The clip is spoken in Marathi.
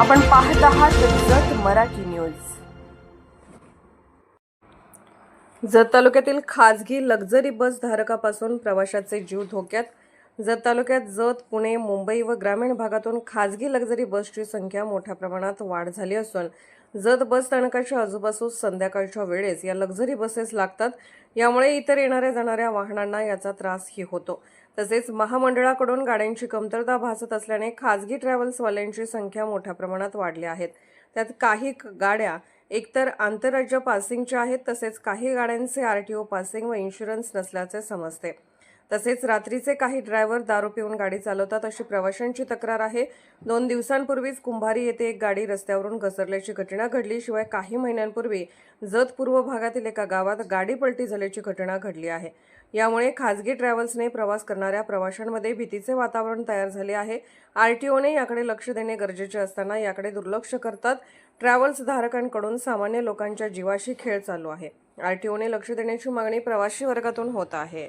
आपण पाहत आहात जत मराठी न्यूज. जत तालुक्यातील खाजगी लक्झरी बस धारकापासून प्रवाशाचे जीव धोक्यात. जत तालुक्यात जत पुणे मुंबई व ग्रामीण भागातून खाजगी लक्झरी बसची संख्या मोठ्या प्रमाणात वाढ झाली असून जत बस स्थानकाच्या आजूबाजूस संध्याकाळच्या वेळेस या लक्झरी बसेस लागतात. यामुळे इतर येणाऱ्या जाणाऱ्या वाहनांना याचा त्रासही होतो. तसेच महामंडळाकडून गाड्यांची कमतरता भासत असल्याने खाजगी ट्रॅव्हल्सवाल्यांची संख्या मोठ्या प्रमाणात वाढली आहेत. त्यात काही क- गाड्या एकतर आंतरराज्य पासिंगच्या आहेत तसेच काही गाड्यांचे आर टी ओ पासिंग व इन्शुरन्स नसल्याचे समजते. तसेच रात्रीचे काही ड्रायव्हर दारू पिऊन गाडी चालवतात अशी प्रवाशांची तक्रार आहे. दोन दिवसांपूर्वीच कुंभारी येथे एक गाडी रस्त्यावरून घसरल्याची घटना घडली. शिवाय काही महिन्यांपूर्वी जत पूर्व भागातील एका गावात गाडी पलटी झाल्याची घटना घडली आहे. यामुळे खाजगी ट्रॅव्हल्सने प्रवास करणाऱ्या प्रवाशांमध्ये भीतीचे वातावरण तयार झाले आहे. आरटीओने याकडे लक्ष देणे गरजेचे असताना याकडे दुर्लक्ष करतात. ट्रॅव्हल्स धारकांकडून सामान्य लोकांच्या जीवाशी खेळ चालू आहे. आरटीओने लक्ष देण्याची मागणी प्रवासी वर्गातून होत आहे.